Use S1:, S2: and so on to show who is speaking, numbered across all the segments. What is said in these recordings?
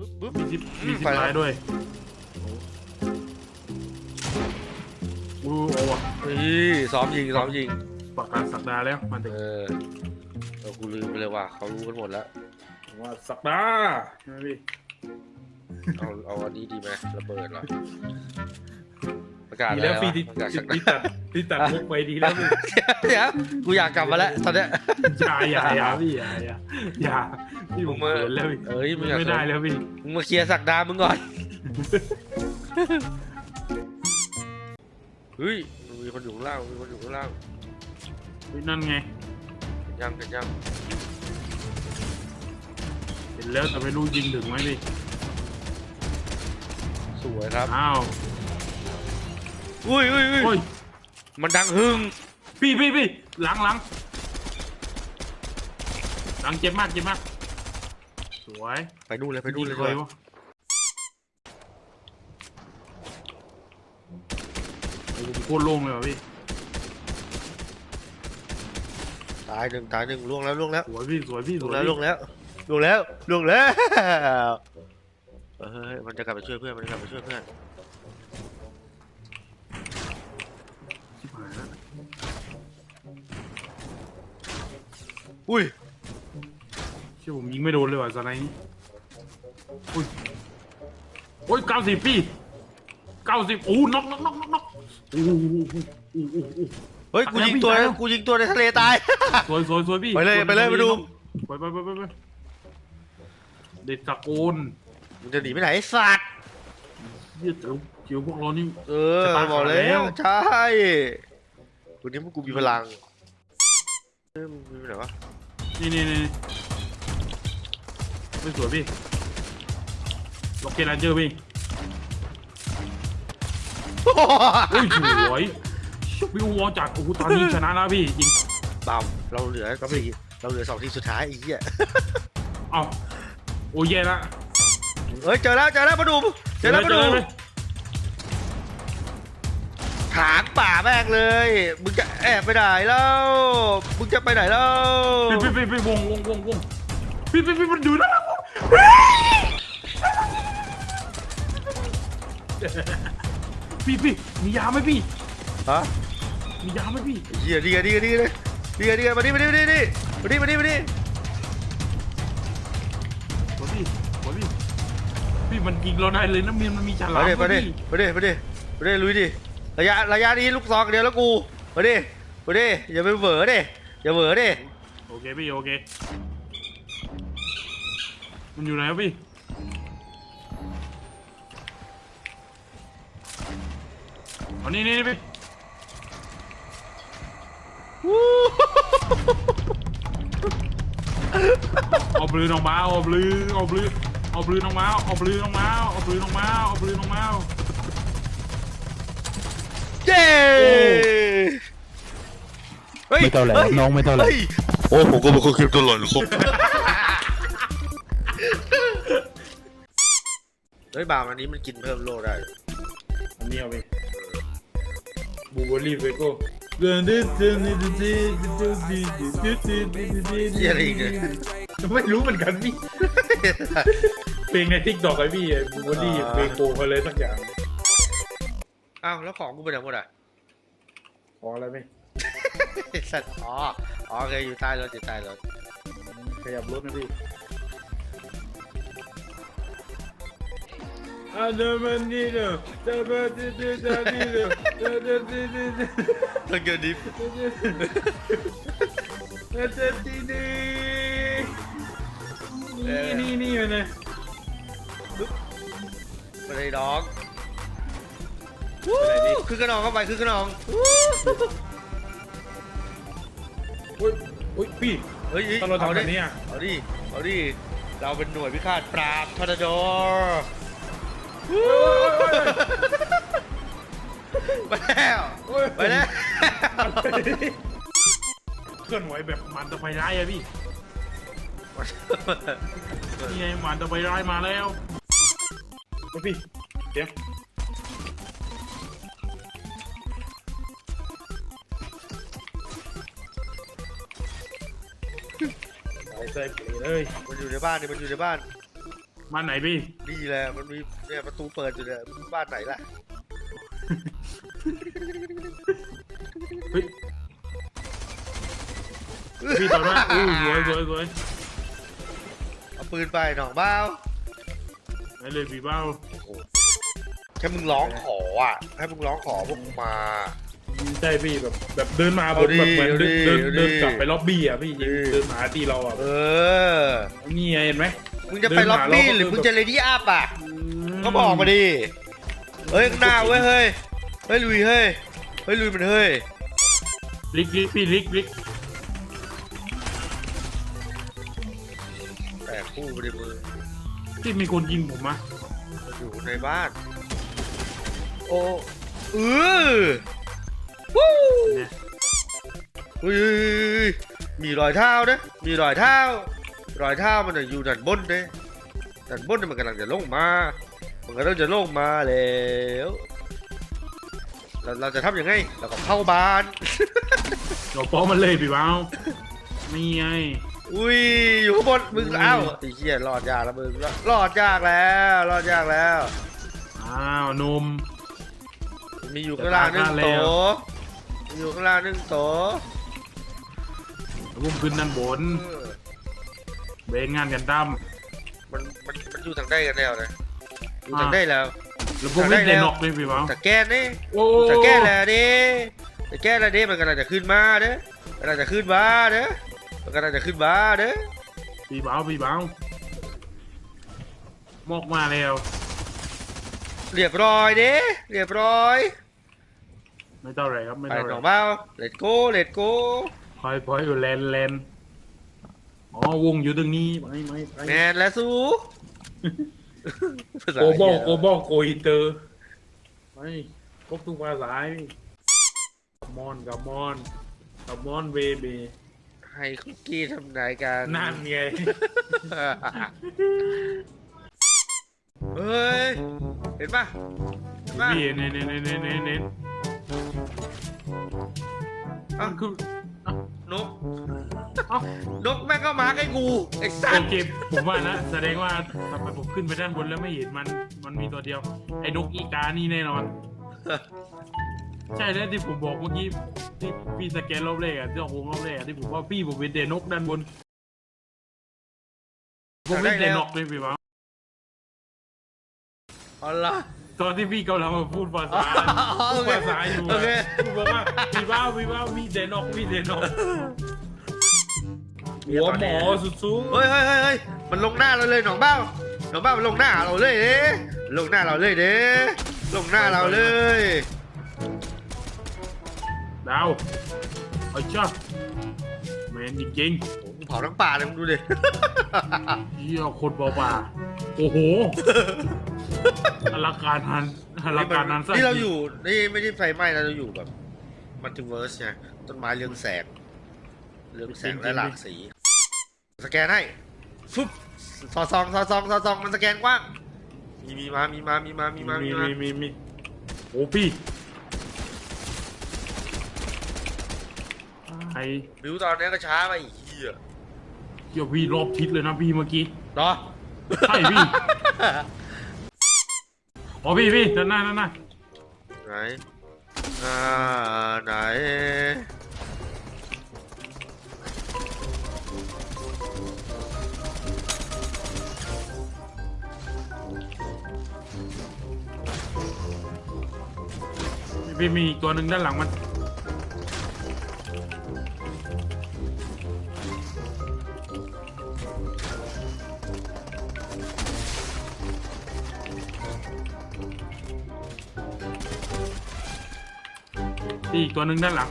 S1: ปึ๊บปึ๊บ
S2: มีสิบมีสิบ
S1: ไปแล้ว
S2: ลายด้วยโอ้โหว่ะ
S1: นี่ซ้อมยิงซ้อมยิง
S2: ประกาศสักดาแล้วมาถึง
S1: เออเออกูลืมไปเลยว่ะเขารู้กันหมดแล้ว
S2: ว่าสักดาใช่ไหมพี่
S1: เอาเอาอันนี้ดีไหมระเบิดเหรอประกาศ
S2: ดี
S1: อะไร
S2: แล้ว
S1: วะ
S2: พี่ที่
S1: ประกาศสัก
S2: ที่ตัด ที่ตัดมุกไปดีแล้วพี่
S1: เดี๋ยวกูอยากกลับมาแล้วตอนเนี้ย
S2: อย่าอย่าอย่าพี่อย่าอย่าอย่าพี่ผม
S1: มึง
S2: เขินแล้วพี่
S1: เอ้ยมึงอยาก
S2: ไม่ได้แล้วพี่
S1: มึงมาเคลียร์สักดามึงก่อนเฮ้ยมันมีคนอยู่ข้างล่างมีคนอยู่ข้างล่าง
S2: เฮ้ยนั่นไง
S1: เห็นยังเห็นยัง
S2: เห็นแล้วแต่ไม่รู้ยิงถึงไหมพี่
S1: สวยครับ
S2: อ้าว
S1: อุ้ยอุ้ยอุ้ย
S2: โอ้ย
S1: มันดังหึง
S2: พี่พี่พี่หลังหลังหลังเจ็บมากเจ็บมาก สวย
S1: ไปนู่นเลยไปนู่นเลย
S2: เค
S1: ดี
S2: ย
S1: กว่า
S2: วะโอ้โหโคตรโล่งเลยว่ะพี่
S1: ตายหนึ่งตายหนึ่งล่วงแล้วล่วงแล้ว
S2: สวยพี่สวยพี่ส
S1: ล่ว
S2: ว
S1: ง
S2: ย
S1: แล้ว
S2: พี่
S1: ล่วงแล้วล่วงแล้วล่วงแล้วเฮ้ยมันจะกลับไปช่วยเพื่อนมันจะกลับไปช่วยเพื่อน อุ้ย
S2: เชื่อผมยิงไม่โดนเลยว่ะสไนด์นี้อุ้ยโอ้ยเก้าสิบพี่เก้าสิบโอ้น็อกน็อกน็อกน็อกน็อกโอ้โหโอ้โหโอ้โหโอ้โห
S1: เฮ้ยกูยิงตัว
S2: ตายแล้ว
S1: กูยิงตัวในทะเลตาย
S2: สวยสวยสวยพี่
S1: ไปเลยไปเลยไปดู
S2: ไปไปไปไปไปเด็ดตะโกน
S1: มึงจะหนีไปไหนไอ้สัตว์
S2: เยี่ยเจ๋อเจ๋อพวกเรานี่
S1: เออ
S2: จะตาย
S1: บอกแล้
S2: แล้ว ว
S1: ใช่วันนี้พวกกูมีพลังเอ้ยมึงมีไปไหนวะ
S2: นี่นี่นี่ไม่สวยพี่ล็อกเก็ตลันเจอร์พี่เฮ้ยสวยวิววอลจัดโอ้โหตอนนี้ชนะแล้วพี่ยิง
S1: ต่ำเราเหลือสี่เราเหลือสองทีมสุดท้ายไอ้เหี้ย
S2: เอ้าโอ้ยแย่ละ
S1: เฮ้ยเจอแล้วเจอแล้วมาดูเจอแล้วมาดู
S2: เลย
S1: ถางป่าแม่งเลย มึงจะแอบไปไหนแล้ว มึงจะไปไหนแล้ว
S2: พี่พี่พี่วงวงวงวงพี่พี่พี่มันอยู่นะพี่พี่มียาไหมพี่
S1: ฮะ
S2: มียาไหมพี่
S1: เหี้ยดีกันดีกันดีกันเลยดีกันดีกันมาดิมาดิมาดิมาดิมาดิมาดิมาดิ
S2: สวยพี่สวยพี่มันยิงเราได้เลยนะเมียมันมีฉลาม
S1: มาดิมาดิมาดิมาดิมาดิลุยดิ ระยะระยะนี้ลูกซองเดียวแล้วกูมาดิมาดิอย่าไปเหวอดิอย่าเหวอดิ
S2: โอเคพี่โอเค มันอยู่ไหนวะพี่เอานี่นี่นี่พี่
S1: วู้
S2: เอาบลือน้องม้าเอาบลือเอาบลือเอาบลือน้องม้าเอาบลือน้องม้าเอาบลือน้องม้าเอาบลือน้องม้า
S1: เย้ฮ้ย
S3: ไม่เท่าไหร่
S1: ฮ้ย
S3: น้องไม่เท่าไหร่
S1: ฮ้ย
S4: โอ้ผมก็เป็นคนคลิปตลอดครับ
S1: เฮ้ยบางอันนี้มันกินเพิ่มโลได้
S2: อันนี้เอาไปบูเบอรี่เบโก้เดินดิเดินดิเดินดิเดินดิเดินดิเดินดิ
S1: เหี้ยอะไรอีกเนี่ย
S2: ไม่รู้เหมือนกันพี่เพลงในทิกดอกไอพี่บูเบอรี่เบโก้อะไรสักอย่าง
S1: อ้าวแล้วของกูไปไหนหมดอะ
S2: ขออะไรไหม
S1: ไอ้สัตว์อ๋ออ๋อโอเคอยู่ใต้รถอยู่ใต้รถ
S2: ขยับรถนะพี่อันนั้นมันนี่เนอะแต่แบบที่ที่ที่นี่เนอะแต่แต่ที่ที่ที่
S1: ต้องเกินดิฟ
S2: แต่แต่ที่นี่นี่นี่นี่มันนะ
S1: มาเลย น้องวู้คือกระนองเข้าไปคือกระนองวู้
S2: โอ้ยโอ้ยพี่
S1: เฮ้ย
S2: ถ้าเราทำแบบนี้
S1: อ
S2: อะ
S1: เอาดิเอาดิเราเป็นหน่วยพิฆาตปราบทอร์นาโดไปแล้วไปแล้ว
S2: เคลื่อนไหวแบบหมันตะไคร้ายอะพี่นี่ไงหมันตะไคร้ายมาแล้วโอ้ยพี่เดี๋ยว ใส่ใส่เกลือเลย
S1: มันอยู่ในบ้านนี่มันอยู่ในบ้าน
S2: บ้านไหนพี่
S1: นี่แหละมันมีเนี่ยประตูเปิดอยู่เนี่ยบ้านไหนล่ะ
S2: เฮ้ยพี่ตอนนั้นอู้สวยสวยสวย
S1: เอาปืนไปหนองเบ้า
S2: ไปเลยพี่เบ้า
S1: โอ้โหแค่มึงร้องขออะให้มึงร้องขอพวกมึงมา
S2: ใช่พี่แบบแบบเดินมา
S1: เอาดิ
S2: แบบเหมือนเดินเดิน
S1: เอาดิ
S2: เดินกลับไปล็อบบี้อะพี่
S1: เอาดิ
S2: เดินมาหาตีเราอะ
S1: เออ
S2: นี่ไงเห็นไหม
S1: มึงจะไปล็อบบี้
S2: เดินหาเราก็
S1: หรือมึง
S2: คือ
S1: จะเลดี้อัพอะก็บอกมาดิเฮ้ยข้างหน้าเว้ยเฮ้ยเฮ้ยลุยเฮ้ยเฮ้ยลุยมันเฮ้ย
S2: ลิกลิกพี่ลิกลิก
S1: แต่คู่ไปในมือ
S2: ที่มีคนยิงผมมะ
S1: อยู่ในบ้าน โอ้เออ วู้
S2: เนี่ย
S1: อุ้ยมีรอยเท้าเด้มีรอยเท้า รอยเท้ามันน่ะอยู่ด้านบนเด้ด้านบนน่ะมันกำลังจะลงมา มันก็ต้องจะลงมาแล้วเราเราจะทำยังไงเราก็เข้าบ้าน
S2: เราป้อมันเลยพี่เบ้านี่ไง
S1: อุ้ยอยู่ข้างบนมึง
S2: อุ้ย
S1: อ้าวไอ้เหี้ยรอดยากแล้วมึงรอดยากแล้วรอดยากแล้ว
S2: อ้าวหนม
S1: มีอยู่ข้างล่างหนึ่ง
S2: จะตาย
S1: โต
S2: แล้ว
S1: มี อยู่ข้างล่างหนึ่งโต
S2: แล้วผมขึ้นด้านบน
S1: เออ
S2: เบงงานกันตั้ม
S1: มันมันมันอยู่ทางได้กันแล้วนะอยู่ทางได้แล้ว
S2: แล้วผม
S1: ได้
S2: ไม่
S1: แล้
S2: ได้
S1: ว
S2: นอกเลยพี่เบ้า
S1: แต่แก้นี่
S2: โอ้
S1: แต่แก้แล้วดิแต่แก้แล้วดิมันกำลังจะขึ้นมาเด้อกำลังจะขึ้นมาเด้อมันกำลังจะขึ้นมาเด้อ
S2: พี่เบ้าพี่เบ้าหมอกมาแล้ว
S1: เรียบร้อยเด้เรียบร้อย
S2: ไม่เท่าไหรครับไม่
S1: ไป
S2: เท่าไห
S1: หน
S2: ร
S1: องเบ้าเลตโก้เลตโก้
S2: พอยพอยอยู่แลนแลนอ๋อวงอยู่ตรงนี้ไม่ไม่ไม่
S1: แมนและสู้ภาษา
S2: โกบอล
S1: เหี้ย
S2: โกบอลโกอินเตอร์ไม่ครบทุกภาษากัมอนกัมอนกัมอนเบบี
S1: ให้คุกกี้ทำนายกัน
S2: นั่นไง
S1: เฮ้ย เห็นปะเห็นปะ
S2: พี่เน้นเน้นเน้นเน้นเน้นเน้น
S1: เอ้า
S2: คือ
S1: นก
S2: เอ้าน
S1: กแม่งก็มาใกล้กูไอ้สั
S2: โอ
S1: ตว์
S2: เคผมว่านะแสดงว่าทำไมผมขึ้นไปด้านบนแล้วไม่เห็นมันมันมีตัวเดียว ไอ้นกอีกานี่แน่นอน ใช่แล้วที่ผมบอกเมื่อกี้ที่พี่สแกนรอบแรกอะที่ผมรอบแรกอะที่ผมว่าพี่ผมเป็นเดนกด้านบนผมเป็นเดนกเลยพี่บ้า
S1: อ๋อเหรอ
S2: ตอนที่พี่กำลังมาพูดภาษา
S1: อ๋อ
S2: พู
S1: โอ
S2: ด
S1: เค
S2: ภาษาอยู่
S1: โอเค
S2: พี่บอกว่าพี่บ้าพี่บ้ามีเดนกมีเดนกหัวหมอสุด
S1: เฮ้ยเฮ้ยเฮ้ยเฮ้ยมันลงหน้าเราเลยหนองเบ้าหนองเบ้ามันลงหน้าเราเลยเด้ลงหน้าเราเลยเด้ลงหน้าเราเลย
S2: ๆดาวไอ้จ้าแมนจริง
S1: โอ้โหเผาทั้งป่าเลยมึงดูดิ
S2: ๆเยี่ยคนเบาป่าโอ้โห อลังการหันอลังการหันสั้น
S1: นี่เราอยู่นี่ไม่ใช่ไฟไหม้นะเราอยู่แบบมัลติเวิร์สไงต้นไม้เรืองแสงเรืองแสงและหลากสี สแกนให้ฟึบสอดซองสอดซองสอดซองมันสแกนกว้างมีมีมามีมามีมามีมามี
S2: มี
S1: มา
S2: มีมีมีโอ้พี่ไอ้
S1: บิวตอนนี้ก็ช้าไปอีกเหี้ย
S2: เกี่ยวพี่รอบทิศเลยนะพี่เมื่อกี้
S1: เหรอ
S2: ใช่พี่ อ๋อพี่พี่ด้านหน้าด้านหน้า
S1: ไหนอ่าไหน
S2: พี่มีอีกตัวหนึ่งด้านหลังมัน พี่อีกตัวหนึ่งด้านหลัง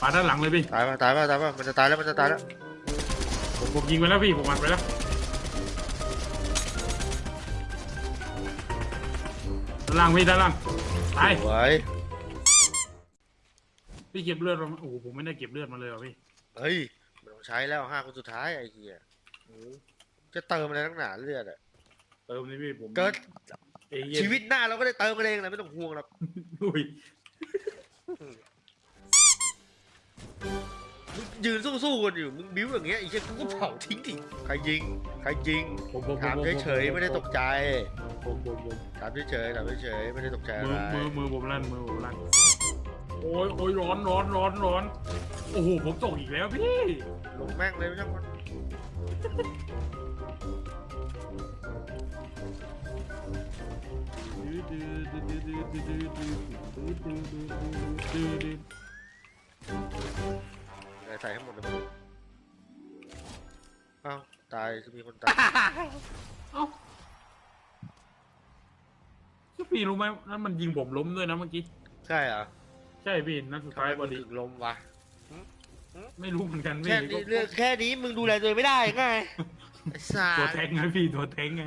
S2: ปาด้านหลังเลยพี่
S1: ตายป่ะตายป่ะตายป่ะมันจะตายแล้วมันจะตายแล้ว
S2: ผมผมยิงไปแล้วพี่ผมอัดไปแล้วด้านล่างพี่ด้านล่างตาย
S1: สวย
S2: พี่เก็บเลือดมาโอ้โหผมไม่ได้เก็บเลือดมาเลยว่ะพี่
S1: เฮ้ยมันต้องใช้แล้วห้าคนสุดท้ายไอ้เหี้ยจะเติมอะไรตั้งหนาเลือดอะ
S2: เติมนี่พี่ผม
S1: เกิด
S2: เอเย่น
S1: ชีวิตหน้าเราก็ได้เติมกันเองแหละไม่ต้องห่วงหรอก
S2: อุ้ย
S1: มึงยืนสู้ๆกันอยู่ มึงบิ้วอย่างเงี้ยไอ้เหี้ยกูก็เผาทิ้งดิใครยิง ใครยิง
S2: ผมผม
S1: ถามเฉยๆไม่ได้ตกใจ
S2: ผมผมผม
S1: ถามเฉยๆถามเฉยๆไม่ได้ตกใจอะ
S2: มื
S1: ไร
S2: อมือมือผมลั่นมือผมลั่นโอ้ยโอ้ยร้อนร้อนร้อนร้อนโอ้โหผมตกอีกแล้วพี่
S1: ลงแม่งเลยไม่ต้องมัน ใส่ให้หมดเลยมั้งอ้าวตายจะมีคนตาย
S2: เอ้าพี่รู้ไหมนั่นมันยิงผมล้มด้วยนะเมื่อกี้
S1: ใช่เหรอ
S2: ใช่พี่นัดสุด
S1: ทำ
S2: ท้าย
S1: ไม
S2: พ
S1: มึ
S2: องดี
S1: ถึงลมวะ
S2: ไม่รู้เหมือนกันพี่
S1: แค่นี้เรื่องแค่นี้มึงดูแลตัวเองไม่ได้ไงไอ้สา
S2: ตัว
S1: ร
S2: แทงไงพี่ตัวแทงไง